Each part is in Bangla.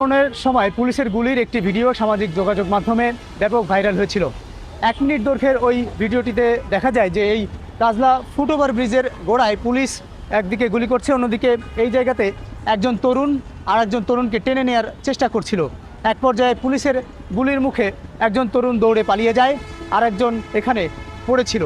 আন্দোলনের সময় পুলিশের গুলির একটি ভিডিও সামাজিক যোগাযোগ মাধ্যমে ব্যাপক ভাইরাল হয়েছিল। এক মিনিট দৈর্ঘ্যের ওই ভিডিওটিতে দেখা যায় যে এই কাজলা ফুটওভার ব্রিজের গোড়ায় পুলিশ একদিকে গুলি করছে, অন্যদিকে এই জায়গাতে একজন তরুণ আর একজন তরুণকে টেনে নেওয়ার চেষ্টা করছিল। এক পর্যায়ে পুলিশের গুলির মুখে একজন তরুণ দৌড়ে পালিয়ে যায়, আর একজন এখানে পড়েছিল।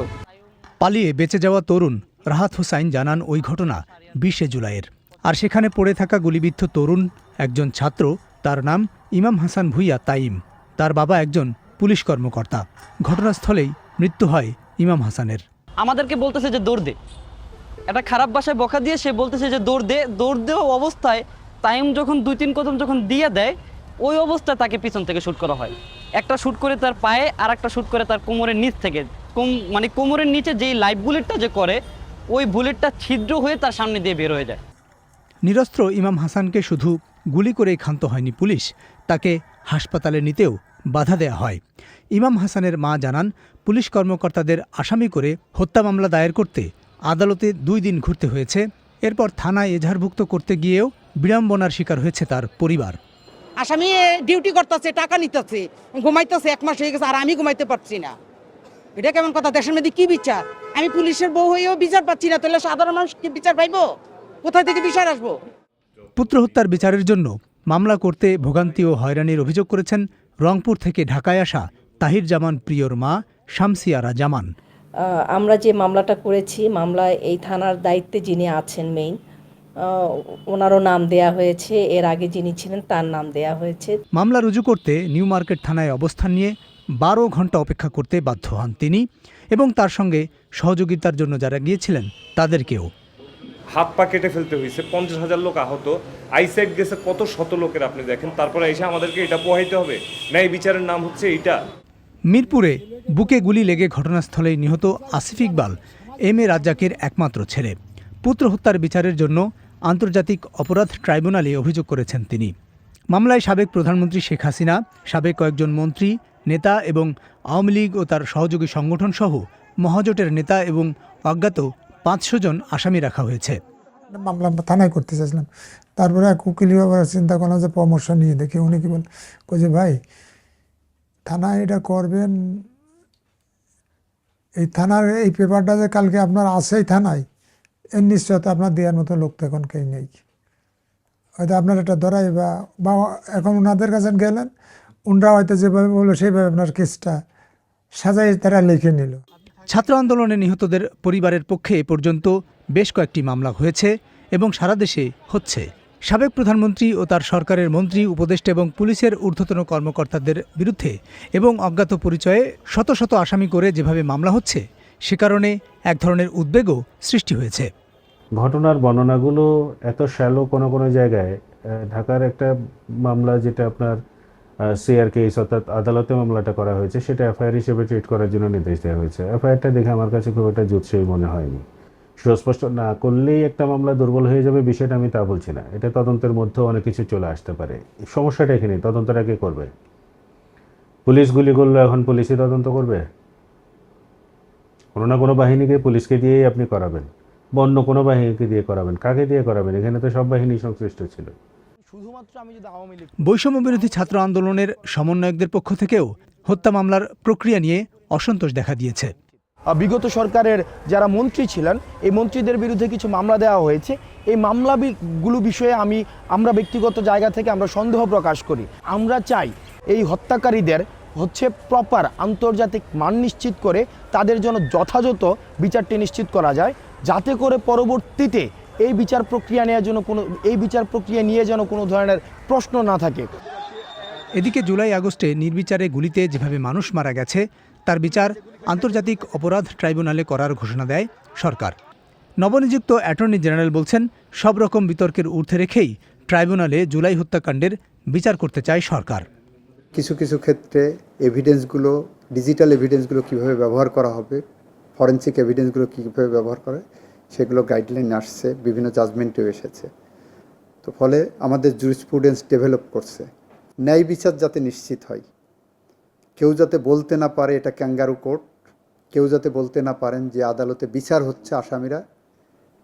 পালিয়ে বেঁচে যাওয়া তরুণ রাহাত হুসাইন জানান ওই ঘটনা বিশে জুলাইয়ের। আর সেখানে পড়ে থাকা গুলিবিদ্ধ তরুণ একজন ছাত্র, তার নাম ইমাম হাসান ভুইয়া তাইম। তার বাবা একজন পুলিশ কর্মকর্তা। ঘটনাস্থলেই মৃত্যু হয় ইমাম হাসানের। আমাদেরকে বলতেছে যে দৌড় দে। একটা খারাপ বাসায় বকা দিয়ে সে বলতেছে যে দৌড় দে। দৌড় দেওয়া অবস্থায় টাইম যখন দুই তিন কদম যখন দিয়ে দেয়, ওই অবস্থায় তাকে পিছন থেকে শ্যুট করা হয়। একটা শ্যুট করে তার পায়ে আর একটা শ্যুট করে তার কোমরের নিচ থেকে। কোম মানে কোমরের নিচে যেই লাইভ বুলেটটা যে করে, ওই বুলেটটা ছিদ্র হয়ে তার সামনে দিয়ে বের হয়ে যায়। নিরস্ত্র ইমাম হাসানকে শুধু গুলি করেই ক্ষান্ত হয়নি পুলিশ, তাকে হাসপাতালে নিতেও বাধা দেয়া হয়। ইমাম হাসানের মা জানান, পুলিশ কর্মকর্তাদের আসামি করে হত্যা মামলা দায়ের করতে আদালতে দুই দিন ঘুরতে হয়েছে। এরপর থানায় এজাহারভুক্ত করতে গিয়েও বিড়ম্বনার শিকার হয়েছে তার পরিবার। আসামি ডিউটি করতেছে, টাকা নিতেছে, ঘুমাইতেছে, এক মাস হয়ে গেছে, আর আমি ঘুমাইতে পারছি না। এটা কেমন কথা? দেশের মধ্যে কি বিচার? আমি পুলিশের বউ হয়েও বিচার পাচ্ছি না, তাহলে সাধারণ মানুষ কি বিচার পাইবো? কোথায় থেকে বিচার আসব? পুত্র হত্যার বিচারের জন্য মামলা করতে ভোগান্তি ও হয়রানির অভিযোগ করেছেন রংপুর থেকে ঢাকায় আসা তাহির জামান প্রিয়র মা শামসিয়ারা জামান। আমরা যে মামলাটা করেছি মামলায় এই থানার দায়িত্বে যিনি আছেন মেইন ওনারও নাম দেয়া হয়েছে এর আগে যিনি ছিলেন তার নাম দেয়া হয়েছে। মামলা রুজু করতে নিউ মার্কেট থানায় অবস্থান নিয়ে বারো ঘণ্টা অপেক্ষা করতে বাধ্য হন তিনি এবং তার সঙ্গে সহযোগিতার জন্য যারা গিয়েছিলেন তাদেরকেও। হাত পা কেটে ফেলতে হয়েছে, পঞ্চাশ হাজার লোক আহত, আইসাইড গেছে কত শত লোকের আপনি দেখেন, তারপরে এসে আমাদেরকে এটা পোহাইতে হবে। ন্যায় বিচারের নাম হচ্ছে এইটা। মিরপুরে বুকে গুলি লেগে ঘটনাস্থলেই নিহত আসিফ ইকবাল, এম এ রাজ্জাকের একমাত্র ছেলে। পুত্র হত্যার বিচারের জন্য আন্তর্জাতিক অপরাধ ট্রাইব্যুনালে অভিযোগ করেছেন তিনি। মামলায় সাবেক প্রধানমন্ত্রী শেখ হাসিনা, সাবেক কয়েকজন মন্ত্রী, নেতা এবং আওয়ামী লীগ ও তার সহযোগী সংগঠন সহ মহাজোটের নেতা এবং অজ্ঞাত পাঁচশো জন আসামি রাখা হয়েছে। মামলা থানায় করতে চাইছিলাম। তারপরে এক উকিল আবার চিন্তা করলাম যে পরামর্শ নিয়ে দেখি। উনি কি বল যে, ভাই, থানায় এটা করবেন। এই থানার এই পেপারটা যে কালকে আপনার আছেই থানায়, এর নিশ্চয়তা আপনার দেওয়ার মতো লোক তো এখন কেউ নেই। হয়তো আপনার এটা ধরাই বা বা এখন ওনাদের কাছে গেলেন ওনরা হয়তো যেভাবে বলল, সেইভাবে আপনার কেসটা সাজাই তারা লিখে নিল। ছাত্র আন্দোলনে নিহতদের পরিবারের পক্ষে এ পর্যন্ত বেশ কয়েকটি মামলা হয়েছে এবং সারা দেশে হচ্ছে। সাবেক প্রধানমন্ত্রী ও তার সরকারের মন্ত্রী, উপদেষ্টা এবং পুলিশের ঊর্ধ্বতন কর্মকর্তাদের বিরুদ্ধে এবং অজ্ঞাত পরিচয়ে শত শত আসামি করে যেভাবে মামলা হচ্ছে, সে কারণে এক ধরনের উদ্বেগও সৃষ্টি হয়েছে। ঘটনার বর্ণনাগুলো এত শ্যালো কোনো কোনো জায়গায় ঢাকার একটা মামলা যেটা আপনার সিআর কেস অর্থাৎ আদালতে মামলাটা করা হয়েছে, সেটা এফআইআর হিসেবে ট্রিট করার জন্য নির্দেশ দেওয়া হয়েছে। এফআইআরটা দেখে আমার কাছে খুব একটা জুৎসই মনে হয়নি। সুস্পষ্ট না করলেই একটা মামলা দুর্বল হয়ে যাবে, বিষয়টা আমি তা বলছি না। এটা তদন্তের মধ্যেও অনেক কিছু চলে আসতে পারে। সমস্যাটা এখানে, তদন্তটা কে করবে? পুলিশ গুলি করল, এখন পুলিশই তদন্ত করবে? কোনো না কোনো বাহিনীকে পুলিশকে দিয়েই আপনি করাবেন। বা অন্য কোনো বাহিনীকে দিয়ে করাবেন। কাকে দিয়ে করাবেন? এখানে তো সব বাহিনী সংশ্লিষ্ট ছিল। বৈষম্য বিরোধী ছাত্র আন্দোলনের সমন্বয়কদের পক্ষ থেকেও হত্যা মামলার প্রক্রিয়া নিয়ে অসন্তোষ দেখা দিয়েছে। বিগত সরকারের যারা মন্ত্রী ছিলেন এই মন্ত্রীদের বিরুদ্ধে কিছু মামলা দেওয়া হয়েছে। এই মামলাগুলো বিষয়ে আমি আমরা ব্যক্তিগত জায়গা থেকে আমরা সন্দেহ প্রকাশ করি। আমরা চাই এই হত্যাকারীদের হচ্ছে প্রপার আন্তর্জাতিক মান নিশ্চিত করে তাদের জন্য যথাযথ বিচারটি নিশ্চিত করা যায় যাতে করে পরবর্তীতে এই বিচার প্রক্রিয়া নেওয়ার জন্য কোনো এই বিচার প্রক্রিয়া নিয়ে যেন কোনো ধরনের প্রশ্ন না থাকে। এদিকে জুলাই আগস্টে নির্বিচারে গুলিতে যেভাবে মানুষ মারা গেছে তার বিচার আন্তর্জাতিক অপরাধ ট্রাইব্যুনালে করার ঘোষণা দেয় সরকার। নবনিযুক্ত অ্যাটর্নি জেনারেল বলছেন সব রকম বিতর্কের ঊর্ধ্বে রেখেই ট্রাইব্যুনালে জুলাই হত্যাকাণ্ডের বিচার করতে চায় সরকার। কিছু কিছু ক্ষেত্রে এভিডেন্সগুলো ডিজিটাল এভিডেন্সগুলো কীভাবে ব্যবহার করা হবে ফরেন্সিক এভিডেন্সগুলো কীভাবে ব্যবহার করে সেগুলো গাইডলাইন আসছে, বিভিন্ন জাজমেন্টেও এসেছে। তো ফলে আমাদের জুরিসপ্রুডেন্স ডেভেলপ করছে। ন্যায় বিচার যাতে নিশ্চিত হয়। কেউ যাতে বলতে না পারে এটা ক্যাঙ্গারু কোর্ট কেউ যাতে বলতে না পারেন যে আদালতে বিচার হচ্ছে আসামিরা,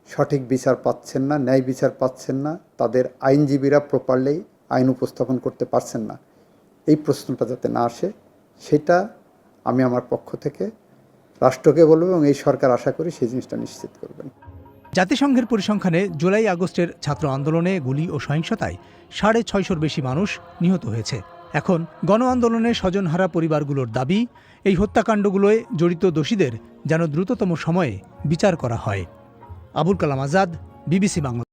সঠিক বিচার পাচ্ছেন না, ন্যায় বিচার পাচ্ছেন না, তাদের আইনজীবীরা প্রপারলি আইন উপস্থাপন করতে পারছেন না। এই প্রশ্নটা যাতে না আসে, সেটা আমি আমার পক্ষ থেকে রাষ্ট্রকে বলব এবং এই সরকার আশা করি সেই জিনিসটা নিশ্চিত করবেন জাতিসংঘের পরিসংখ্যানে জুলাই আগস্টের ছাত্র আন্দোলনে গুলি ও সহিংসতায় সাড়ে ছয়শোর বেশি মানুষ নিহত হয়েছে। এখন গণ আন্দোলনে স্বজনহারা পরিবারগুলোর দাবি, এই হত্যাকাণ্ডগুলোয় জড়িত দোষীদের যেন দ্রুততম সময়ে বিচার করা হয়। আবুল কালাম আজাদ, বিবিসি বাংলা।